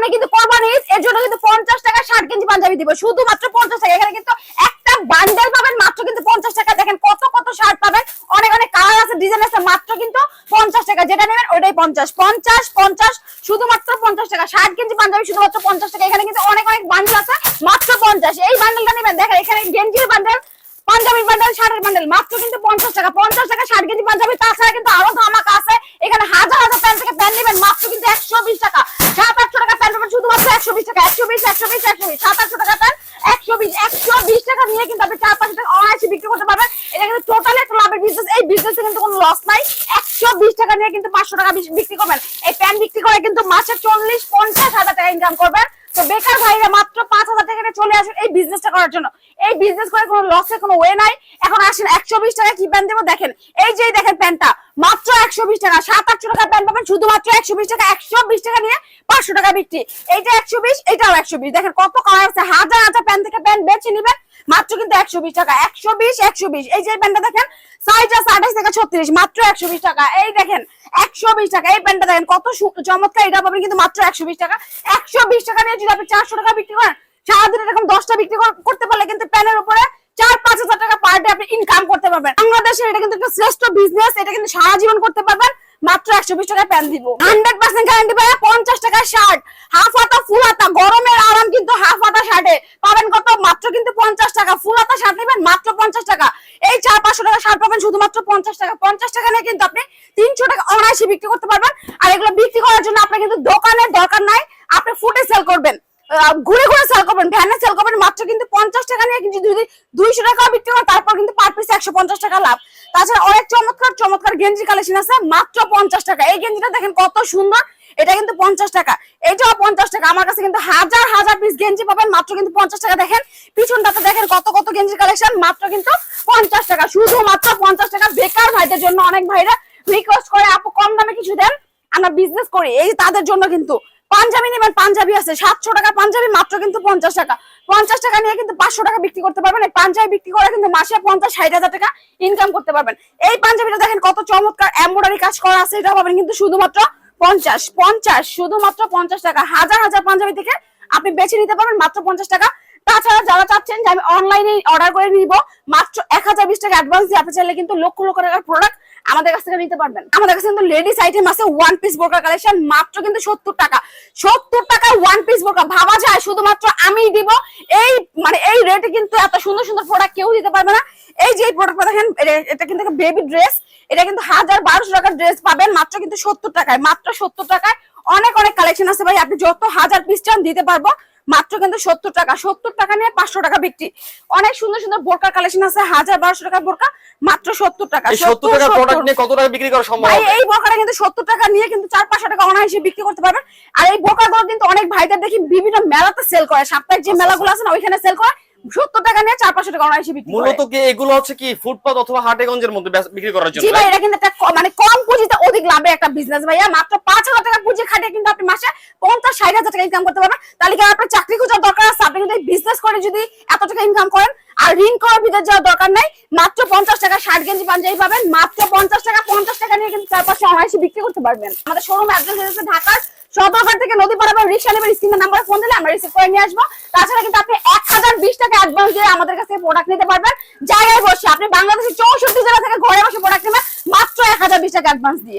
সামনে কিন্তু কোরবানি এর জন্য কিন্তু পঞ্চাশ টাকা ষাট কেজি পাঞ্জাবি দিব। শুধুমাত্র পঞ্চাশ টাকা। এখানে কিন্তু একটা বান্ডেল পাবেন, মাত্র কিন্তু পঞ্চাশ টাকা। দেখেন কত কত শার্ট পাবেন। অনেক অনেক কালার আছে ডিজাইন আছে, মাত্র কিন্তু পঞ্চাশ টাকা। যেটা নেবেন ওটাই পঞ্চাশ। পঞ্চাশ পঞ্চাশ, শুধুমাত্র পঞ্চাশ টাকা। ষাট কেজি পাঞ্জাবি শুধুমাত্র পঞ্চাশ টাকা। এখানে কিন্তু অনেক অনেক বান্ডেল আছে, মাত্র পঞ্চাশ। এই বান্ডেলটা নেবেন, দেখেন, এখানে গেঞ্জির বান্ডেল পাঞ্জাবি বান্ডেল শার্টের বান্ডেল মাত্র কিন্তু পঞ্চাশ টাকা। পঞ্চাশ টাকা, ষাট কেজি পাঞ্জাবি, তাছাড়া কিন্তু আরও ধামাকা আছে। এখানে হাজার হাজার প্যান্ট থেকে প্যান্ট নেবেন, মাত্র কিন্তু একশো বিশ টাকা সাত আটশো টাকা প্যান্ট পাবেন শুধুমাত্র একশো বিশ টাকা টোটালি একটা বিজনেস এই বিজনেসে কিন্তু কোনো লস নাই। একশো বিশ টাকা নিয়ে কিন্তু পাঁচশো টাকা বিক্রি করবেন। এই প্যান্ট বিক্রি করে কিন্তু মাসে চল্লিশ, পঞ্চাশ হাজার টাকা বেকার ভাইরা মাত্র পাঁচ হাজার টাকা চলে আসুন এই বিজনেসটা করার জন্য। এই বিজনেস করে কোনো লসের কোনো ওয়ে নাই। এখন আসেন একশো বিশ টাকা কি প্যান্ট দেবো? দেখেন, এই যে দেখেন প্যান্টটা মাত্র একশো বিশ টাকা, সাত আটশো টাকা প্যান্ট পাবেন, শুধুমাত্র একশো বিশ টাকা, একশো বিশ টাকা নিয়ে পাঁচশো টাকা বিক্রি। এইটা একশো বিশ, এটাও একশো বিশ। দেখেন কত কালার আছে, হাজার হাজার প্যান্ট থেকে প্যান্ট বেছে নিবেন, মাত্র কিন্তু একশো বিশ টাকা। একশো বিশ একশো বিশ। এই যে প্যান্টটা দেখেন সাইজ আছে আঠাশ থেকে ছত্রিশ, মাত্র একশো বিশ টাকা। এই দেখেন, একশো বিশ টাকা। এই প্যান্টটা দেখেন, কত চমৎকার, এটা পাবেন কিন্তু মাত্র একশো বিশ টাকা। একশো বিশ টাকা নিয়ে যদি আপনি চারশো টাকা বিক্রি করেন সারাদিন এরকম দশটা বিক্রি করতে পারলে কিন্তু প্যানের উপরে চার, পাঁচ হাজার টাকা পার ডে আপনি ইনকাম করতে পারবেন। বাংলাদেশের এটা কিন্তু একটা শ্রেষ্ঠ বিজনেস এটা কিন্তু সারা জীবন করতে পারবেন। মাত্র একশো বিশ টাকা প্যান দিব। হান্ড্রেড পার্সেন্ট গ্যারান্টি পাবে পঞ্চাশ টাকা শার্ট হাফ হাতা ফুল হাতা গরমের আরাম কিন্তু হাফ হাতা শার্টে পাবেন কত? মাত্র কিন্তু পঞ্চাশ টাকা। ফুল হাতা শার্ট নেবেন, মাত্র পঞ্চাশ টাকা। এই চার, পাঁচশো টাকা শার্ট পাবেন শুধুমাত্র পঞ্চাশ টাকা। পঞ্চাশ টাকা নিয়ে কিন্তু আপনি তিনশো টাকা অনায়াসে বিক্রি করতে পারবেন। আর এগুলো বিক্রি করার জন্য আপনার কিন্তু দোকানের দরকার নাই। আপনি ফুটে সেল করবেন। ঘুরে ঘুরে সেল করবেন ভ্যানে সেল করবেন, মাত্র কিন্তু পঞ্চাশ টাকা নিয়ে কিন্তু যদি দুইশো টাকা বিক্রি করেন তারপর কিন্তু পার পিস একশো পঞ্চাশ টাকা লাভ। তাছাড়া অনেক চমৎকার চমৎকার গেঞ্জি কালেকশন আছে, মাত্র পঞ্চাশ টাকা। এই গেঞ্জিটা দেখেন কত সুন্দর, এটা কিন্তু পঞ্চাশ টাকা। এটাও পঞ্চাশ টাকা। আমার কাছে কিন্তু হাজার হাজার পিস গেঞ্জি পাবেন, মাত্র কিন্তু পঞ্চাশ টাকা। দেখেন, পিছনটাতে দেখেন কত কত গেঞ্জি কালেকশন মাত্র কিন্তু পঞ্চাশ টাকা। শুধু মাত্র পঞ্চাশ টাকা। বেকার ভাইদের জন্য অনেক ভাইরা রিকোয়েস্ট করে, আপু, কম দামে কিছু দেন, আমরা বিজনেস করি। এই তাদের জন্য কিন্তু পাঞ্জাবি নেবেন, পাঞ্জাবি আছে। সাতশো টাকা পাঞ্জাবি, মাত্র কিন্তু পঞ্চাশ টাকা। পঞ্চাশ টাকা নিয়ে কিন্তু পাঁচশো টাকা বিক্রি করতে পারবেন। এই পাঞ্জাবি বিক্রি করে কিন্তু মাসে পঞ্চাশ, ষাট হাজার টাকা ইনকাম করতে পারবেন। এই পাঞ্জাবিটা দেখেন কত চমৎকার এমব্রয়ডারি কাজ করা আছে এটা পাবেন কিন্তু শুধুমাত্র পঞ্চাশ। পঞ্চাশ, শুধুমাত্র পঞ্চাশ টাকা। হাজার হাজার পাঞ্জাবি থেকে আপনি বেছে নিতে পারবেন মাত্র পঞ্চাশ টাকা। তাছাড়া যারা চাচ্ছেন যে আমি অনলাইনে অর্ডার করে নিব, মাত্র এক হাজার, বিশ টাকা অ্যাডভান্স দিয়ে আপনি চাইলে কিন্তু লক্ষ লক্ষ টাকার প্রোডাক্ট আমাদের কাছ থেকে নিতে পারবেন। আমাদের কাছে কিন্তু লেডিস আইটেম আছে ওয়ান পিস বোরকা কালেকশন মাত্র কিন্তু সত্তর টাকা। সত্তর টাকা ওয়ান পিস বোরকা, ভাবা যায়, শুধুমাত্র আমিই দিব। এই মানে এই রেটে কিন্তু এত সুন্দর সুন্দর প্রোডাক্ট কেউ দিতে পারবে না। এই যে প্রোডাক্টটা দেখেন এটা কিন্তু বেবি ড্রেস এটা কিন্তু হাজার বারোশো টাকার ড্রেস পাবেন, মাত্র কিন্তু সত্তর টাকায়, মাত্র সত্তর টাকায় অনেক অনেক কালেকশন আছে ভাই। আপনি যত হাজার পিস চান দিতে পারব। মাত্র কিন্তু সত্তর টাকা সত্তর টাকা নিয়ে পাঁচশো টাকা বিক্রি। অনেক সুন্দর সুন্দর বোরকার কালেকশন আছে হাজার বারোশো টাকা বোরকা মাত্র সত্তর টাকা এই সত্তর টাকার প্রোডাক্ট নিয়ে কত টাকা বিক্রি করা সম্ভব এই বোরকাটা কিন্তু সত্তর টাকা নিয়ে কিন্তু চার পাঁচশো টাকা অনায়াসে বিক্রি করতে পারবেন। আর এই বোরকাগুলো কিন্তু অনেক ভাইদের দেখি বিভিন্ন মেলাতে সেল করে। সাপ্তাহিক আচ্ছা, যে মেলাগুলো আছে না ওইখানে সেল করে। সত্তর টাকা নিয়ে চার পাঁচশো টাকা অনায়াসে বিক্রি মূলত কি এগুলো হচ্ছে কি ফুটপাত অথবা হাটেগঞ্জের মধ্যে বিক্রি করার জন্য জি ভাই এটা কিন্তু একটা মানে কম পুঁজিতে অধিক লাভে একটা বিজনেস ভাইয়া। মাত্র পাঁচ হাজার টাকা পুঁজি খাটিয়ে কিন্তু আপনি মাসে পঞ্চাশ ষাট হাজার টাকা ইনকাম করতে পারবেন। তাহলে কি আপনার চাকরি খোঁজার দরকার আছে? আপনি কিন্তু বিজনেস করে যদি এত টাকা ইনকাম করেন আর ঋণ করার ভিতরে যাওয়ার দরকার নাই মাত্র পঞ্চাশ টাকা ষাট কেজি পাঞ্জাবি পাবেন মাত্র পঞ্চাশ টাকা পঞ্চাশ টাকা নিয়ে কিন্তু চার পাঁচশো অনায়াসে বিক্রি করতে পারবেন। আমাদের শোরুম অ্যাড্রেস হচ্ছে ঢাকার সদরঘাট থেকে নদী বা রিক্সা নেবেন স্ক্রিনের নাম্বারে ফোন দিলে আমরা রিসিভ করে নিয়ে আসব। তাছাড়া কিন্তু আপনি এক হাজার বিশ টাকা অ্যাডভান্স দিয়ে আমাদের কাছে প্রোডাক্ট নিতে পারবেন। জায়গায় বসে আপনি বাংলাদেশের চৌষট্টি জেলা থেকে ঘরে বসে প্রোডাক্ট নেবেন, মাত্র এক হাজার বিশ টাকা অ্যাডভান্স দিয়ে।